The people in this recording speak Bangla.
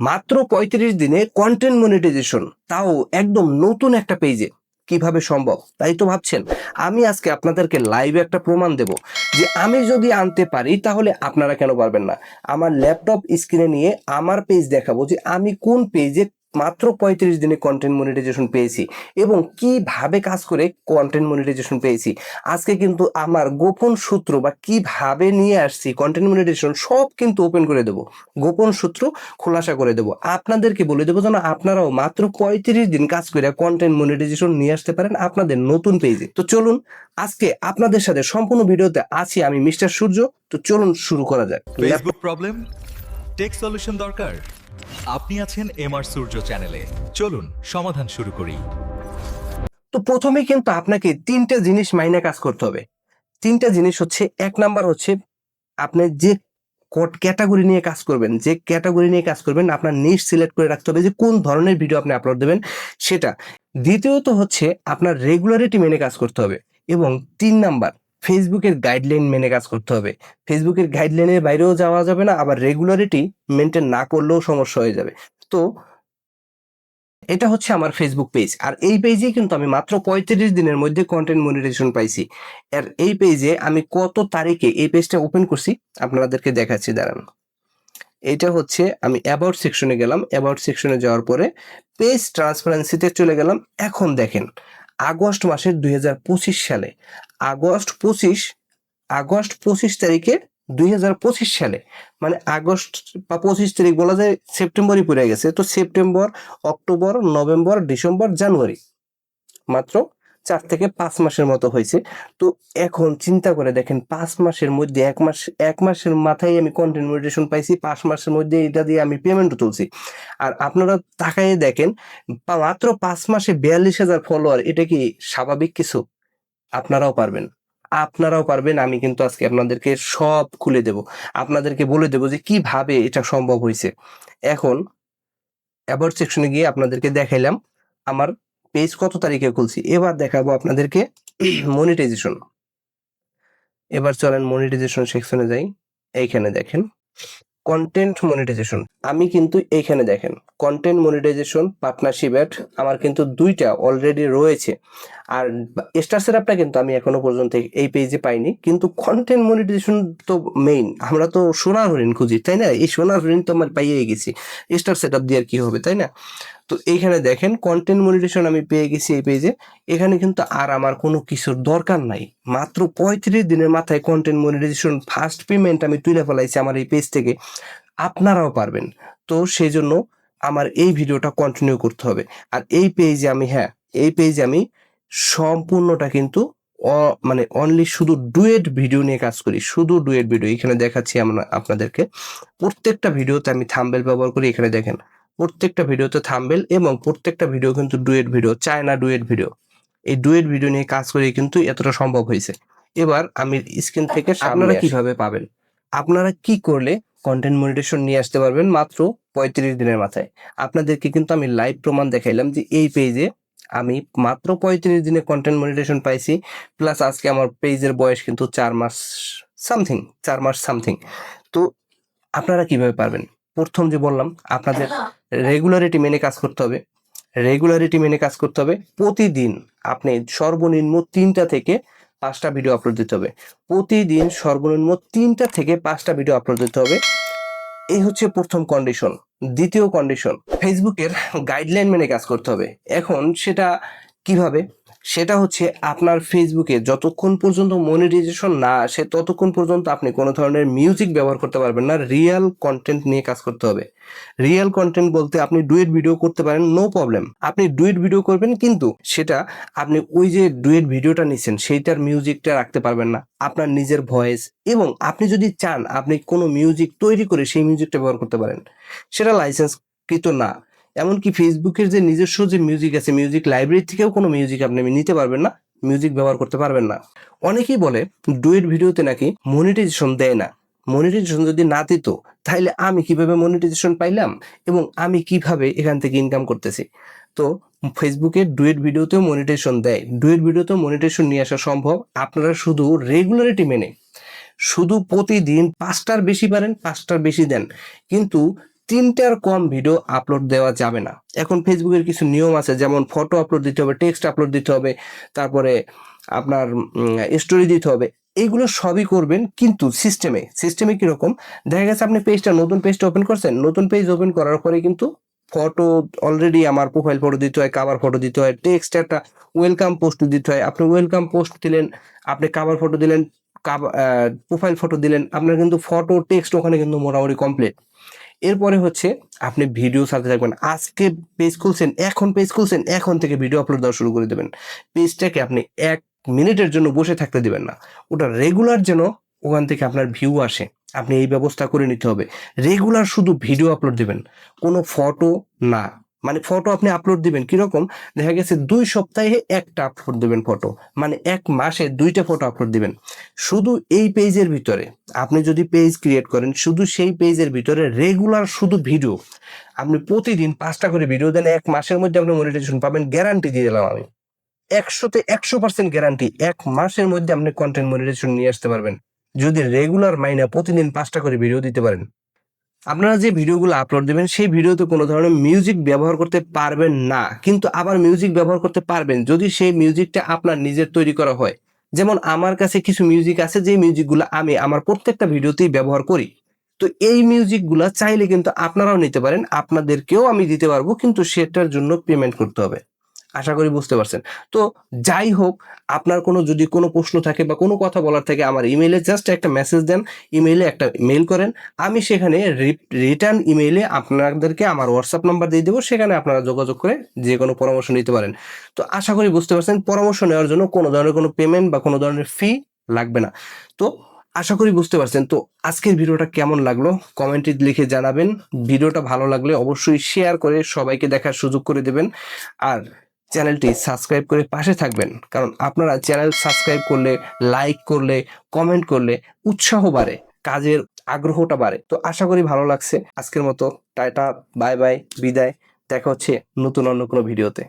মাত্র পঁয়ত্রিশ দিনে কন্টেন্ট মনিটাইজেশন তাও একদম নতুন একটা পেজে কীভাবে সম্ভব? তাই তো ভাবছেন। আমি আজকে আপনাদেরকে লাইভে একটা প্রমাণ দেব যে আমি যদি আনতে পারি, তাহলে আপনারা কেন পারবেন না? আমার ল্যাপটপ স্ক্রিনে নিয়ে আমার পেজ দেখাবো যে আমি কোন পেজে মাত্র পঁয়ত্রিশ দিনে কন্টেন্ট মনিটাইজেশন পেয়েছি এবং কীভাবে কাজ করে কন্টেন্ট মনিটাইজেশন পেয়েছি। আজকে কিন্তু আমার গোপন সূত্র বা কীভাবে নিয়ে আসছি কন্টেন্ট মনিটাইজেশন সব কিন্তু ওপেন করে দেব। গোপন সূত্র খোলাসা করে দেব। আপনাদেরকে বলে দেবো যেন আপনারাও মাত্র পঁয়ত্রিশ দিন কাজ করে কন্টেন্ট মনিটাইজেশন নিয়ে আসতে পারেন আপনাদের নতুন পেজে তো চলুন, আজকে আপনাদের সাথে সম্পূর্ণ ভিডিওতে আছি আমি মিস্টার সূর্য। তো চলুন শুরু করা যাক। প্রবলেম টেক সলিউশন দরকার? আপনি আছেন এমআর সূর্য চ্যানেলে। চলুন, সমাধান শুরু করি। তো প্রথমে কিন্তু আপনাকে তিনটা জিনিস মাইনে কাজ করতে হবে। তিনটা জিনিস হচ্ছে, এক নাম্বার হচ্ছে, আপনি যে ক্যাটাগরি নিয়ে কাজ করবেন, যে ক্যাটাগরি নিয়ে কাজ করবেন, আপনার নিশ সিলেক্ট করে রাখতে হবে যে কোন ধরনের ভিডিও আপনি আপলোড দেবেন, সেটা। দ্বিতীয়ত হচ্ছে, আপনার রেগুলারিটি মেনে কাজ করতে হবে। এবং তিন নাম্বার ফেসবুকের গাইডলাইন মেনে কাজ করতে হবে। ফেসবুকের গাইডলাইনের বাইরেও যাওয়া যাবে না, আবার রেগুলারিটি মেনটেন না করলেও সমস্যা হয়ে যাবে। তো এটা হচ্ছে আমার ফেসবুক পেজ আর এই পেজে কিন্তু আমি মাত্র পঁয়ত্রিশ দিনের মধ্যে কন্টেন্ট মনিটাইজেশন পাইছি। আর এই পেজে আমি কত তারিখে এই পেজটা ওপেন করছি, আপনাদেরকে দেখাচ্ছি, দাঁড়ান। এটা হচ্ছে আমি অ্যাবাউট সেকশনে গেলাম। অ্যাবাউট সেকশনে যাওয়ার পরে পেজ ট্রান্সপারেন্সিতে চলে গেলাম। এখন দেখেন আগস্ট মাসের দু হাজার পঁচিশ সালে। আগস্ট পঁচিশ আগস্ট পঁচিশ তারিখে দুই হাজার পঁচিশ সালে। মানে আগস্ট বা পঁচিশ তারিখ বলা যায় সেপ্টেম্বরই পড়ে গেছে। তো September, October, November, December, January. মাত্র চার থেকে পাঁচ মাসের মতো হয়েছে। তো এখন চিন্তা করে দেখেন, পাঁচ মাসের মধ্যে, এক মাস, এক মাসের মাথায় আমি কন্টেন্ট মনিটেশন পাইছি, পাঁচ মাসের মধ্যে এটা দিয়ে আমি পেমেন্টও তুলছি। আর আপনারা তাকায় দেখেন মাত্র পাঁচ মাসে বিয়াল্লিশ হাজার ফলোয়ার এটা কি স্বাভাবিক কিছু? আপনারাও পারবেন। আপনারাও পারবেন, আমি কিন্তু আজকে আপনাদেরকে সব খুলে দেব। আপনাদেরকে বলে দেব যে কীভাবে এটা সম্ভব হয়েছে। এখন অ্যাবাউট সেকশনে গিয়ে আপনাদেরকে দেখাইলাম, আমার পেজ কত তারিখে খুলছি? এবার দেখাবো আপনাদেরকে মনিটাইজেশন এবার চলেন মনিটাইজেশন সেকশনে যাই। এইখানে দেখেন। কন্টেন্ট মনিটাইজেশন আমি কিন্তু এইখানে দেখেন। কন্টেন্ট মনিটাইজেশন পার্টনারশিপ অ্যাড আমার কিন্তু দুইটা অলরেডি রয়েছে। আর স্টার সেটআপটা কিন্তু আমি এখনও পর্যন্ত এই পেজে পাইনি। কিন্তু কন্টেন্ট মনিটাইজেশন তো মেইন আমরা তো সোনার হরিণ খুঁজি, তাই না? এই সোনার হরিণ তো আমার পাইয়ে গেছি। স্টার সেটআপ দিয়ে আর কি হবে, তাই না? তো এইখানে দেখেন কন্টেন্ট মনিটেশন আমি পেয়ে গেছি এই পেজে এখানে কিন্তু আর আমার কোনো কিছুর দরকার নাই। মাত্র পঁয়ত্রিশ দিনের মাথায় কন্টেন্ট মনিটাইজেশন ফার্স্ট পেমেন্ট আমি তুলে ফেলাইছি আমার এই পেজ থেকে। আপনারাও পারবেন। তো সেই জন্য আমার এই ভিডিওটা কন্টিনিউ করতে হবে। আর এই পেজে আমি হ্যাঁ এই পেজে আমি সম্পূর্ণটা কিন্তু মানে অনলি শুধু ডুয়েট ভিডিও নিয়ে কাজ করি। শুধু ডুয়েট ভিডিও এখানে দেখাচ্ছি আমরা আপনাদেরকে। প্রত্যেকটা ভিডিওতে আমি থাম্বেল ব্যবহার করি। এখানে দেখেন প্রত্যেকটা ভিডিওতে থাম্বেল এবং প্রত্যেকটা ভিডিও কিন্তু ডুয়েট ভিডিও চায়না ডুয়েট ভিডিও এই ডুয়েট ভিডিও নিয়ে কাজ করে কিন্তু এতটা সম্ভব হয়েছে। এবার আমি স্ক্রিন থেকে আপনারা কীভাবে পাবেন? আপনারা কি করলে কন্টেন্ট মনিটেশন নিয়ে আসতে পারবেন মাত্র পঁয়ত্রিশ দিনের মাথায়। আপনাদেরকে কিন্তু আমি লাইভ প্রমাণ দেখাইলাম যে এই পেজে আমি মাত্র পঁয়ত্রিশ দিনে কন্টেন্ট মনিটেশন পাইছি প্লাস আজকে আমার পেজের বয়স কিন্তু চার মাস সামথিং চার মাস সামথিং তো আপনারা কীভাবে পারবেন? প্রথম যে বললাম, আপনাদের রেগুলারিটি মেনে কাজ করতে হবে। রেগুলারিটি মেনে কাজ করতে হবে। প্রতিদিন আপনি সর্বনিম্ন তিনটা থেকে পাঁচটা ভিডিও আপলোড দিতে হবে। প্রতিদিন সর্বনিম্ন তিনটা থেকে পাঁচটা ভিডিও আপলোড দিতে হবে। এই হচ্ছে প্রথম কন্ডিশন দ্বিতীয় কন্ডিশন ফেসবুকের গাইডলাইন মেনে কাজ করতে হবে। এখন সেটা কীভাবে? সেটা হচ্ছে আপনার ফেসবুকে যতক্ষণ পর্যন্ত মনিটাইজেশন না আসে, ততক্ষণ পর্যন্ত আপনি কোনো ধরনের মিউজিক ব্যবহার করতে পারবেন না। রিয়েল কন্টেন্ট নিয়ে কাজ করতে হবে। রিয়েল কন্টেন্ট বলতে আপনি ডুয়েট ভিডিও করতে পারেন নো প্রবলেম আপনি ডুয়েট ভিডিও করবেন কিন্তু সেটা আপনি ওই যে ডুয়েট ভিডিওটা নিচ্ছেন, সেইটার মিউজিকটা রাখতে পারবেন না। আপনার নিজের ভয়েস এবং আপনি যদি চান আপনি কোনো মিউজিক তৈরি করে সেই মিউজিকটা ব্যবহার করতে পারেন। সেটা লাইসেন্স কৃত না। এমনকি ফেসবুকের যে নিজস্ব যে মিউজিক আছে মিউজিক লাইব্রেরি থেকেও কোনো মিউজিক আপনি নিতে পারবেন না মিউজিক ব্যবহার করতে পারবেন না। অনেকেই বলে ডুয়েট ভিডিওতে নাকি মনিটাইজেশন দেয় না। মনিটাইজেশন যদি না দিত, তাহলে আমি কীভাবে মনিটাইজেশন পাইলাম এবং আমি কীভাবে এখান থেকে ইনকাম করতেছি? তো ফেসবুকে ডুয়েট ভিডিওতেও মনিটাইজেশন দেয়। ডুয়েট ভিডিওতেও মনিটাইজেশন নিয়ে আসা সম্ভব। আপনারা শুধু রেগুলারিটি মেনে। শুধু প্রতিদিন পাঁচটার বেশি পারেন, পাঁচটার বেশি দেন। কিন্তু তিনটার কম ভিডিও আপলোড দেওয়া যাবে না। এখন ফেসবুকের কিছু নিয়ম আছে, যেমন ফটো আপলোড দিতে হবে টেক্সট আপলোড দিতে হবে, তারপরে আপনার স্টোরি দিতে হবে। এইগুলো সবই করবেন কিন্তু সিস্টেমে সিস্টেমে কীরকম? দেখা গেছে আপনি পেজটা নতুন পেজটা ওপেন করছেন, নতুন পেজ ওপেন করার পরে কিন্তু ফটো অলরেডি আমার প্রোফাইল ফটো দিতে হয় কাভার ফটো দিতে হয় টেক্সট একটা ওয়েলকাম পোস্ট দিতে হয়। আপনি ওয়েলকাম পোস্ট দিলেন, আপনি কাভার ফটো দিলেন প্রোফাইল ফটো দিলেন, আপনার কিন্তু ফটো টেক্সট ওখানে কিন্তু মোটামুটি কমপ্লিট এরপরে হচ্ছে আপনি ভিডিও সাথে থাকবেন। আজকে পেজ খুলছেন, এখন পেজ খুলছেন, এখন থেকে ভিডিও আপলোড দেওয়া শুরু করে দেবেন। পেজটাকে আপনি এক মিনিটের জন্য বসে থাকতে দেবেন না। ওটা রেগুলার যেন ওখান থেকে আপনার ভিউ আসে। আপনি এই ব্যবস্থা করে নিতে হবে। রেগুলার শুধু ভিডিও আপলোড দেবেন। কোনো ফটো না। মানে ফটো আপনি আপলোড দিবেন, কীরকম? দেখা গেছে দুই সপ্তাহে একটা আপলোড দিবেন ফটো মানে এক মাসে দুইটা ফটো আপলোড দিবেন। শুধু এই পেজের ভিতরে, আপনি যদি পেজ ক্রিয়েট করেন, শুধু সেই পেজের ভিতরে রেগুলার শুধু ভিডিও আপনি প্রতিদিন পাঁচটা করে ভিডিও দেন, এক মাসের মধ্যে আপনি মনিটাইজেশন পাবেন গ্যারান্টি দিয়ে দিলাম আমি। একশোতে একশো পার্সেন্ট গ্যারান্টি এক মাসের মধ্যে আপনি কন্টেন্ট মনিটাইজেশন নিয়ে আসতে পারবেন। যদি রেগুলার মাইনে প্রতিদিন পাঁচটা করে ভিডিও দিতে পারেন। আপনারা যে ভিডিওগুলো আপলোড দেবেন, সেই ভিডিওতে কোনো ধরনের মিউজিক ব্যবহার করতে পারবেন না। কিন্তু আবার মিউজিক ব্যবহার করতে পারবেন যদি সেই মিউজিকটা আপনার নিজের তৈরি করা হয়। যেমন আমার কাছে কিছু মিউজিক আছে যে মিউজিকগুলো আমি আমার প্রত্যেকটা ভিডিওতেই ব্যবহার করি। তো এই মিউজিকগুলো চাইলে কিন্তু আপনারাও নিতে পারেন, আপনাদেরকেও আমি দিতে পারব, কিন্তু সেটার জন্য পেমেন্ট করতে হবে। আশা করি বুঝতে পারছেন। তো যাই হোক, আপনার কোনো যদি কোনো প্রশ্ন থাকে বা কোনো কথা বলার থাকে, আমার ইমেইলে জাস্ট একটা মেসেজ দেন ইমেইলে একটা মেইল করেন। আমি সেখানে রিটার্ন ইমেইলে আপনাদেরকে আমার হোয়াটসঅ্যাপ নাম্বার দিয়ে দেবো, সেখানে আপনারা যোগাযোগ করে যে কোনো পরামর্শ নিতে পারেন। তো আশা করি বুঝতে পারছেন, পরামর্শ নেওয়ার জন্য কোনো ধরনের কোনো পেমেন্ট বা কোনো ধরনের ফি লাগবে না। তো আশা করি বুঝতে পারছেন, তো আজকের ভিডিওটা কেমন লাগল? কমেন্টে লিখে জানাবেন। ভিডিওটা ভালো লাগলে অবশ্যই শেয়ার করে সবাইকে দেখার সুযোগ করে দেবেন। আর চ্যানেলটি সাবস্ক্রাইব করে পাশে থাকবেন। কারণ আপনারা চ্যানেল সাবস্ক্রাইব করলে, লাইক করলে, কমেন্ট করলে উৎসাহ বাড়ে, কাজের আগ্রহটা বাড়ে। তো আশা করি ভালো লাগছে। আজকের মতো টাটা, বাই বাই, বিদায়। দেখা হচ্ছে নতুন অন্য কোনো ভিডিওতে।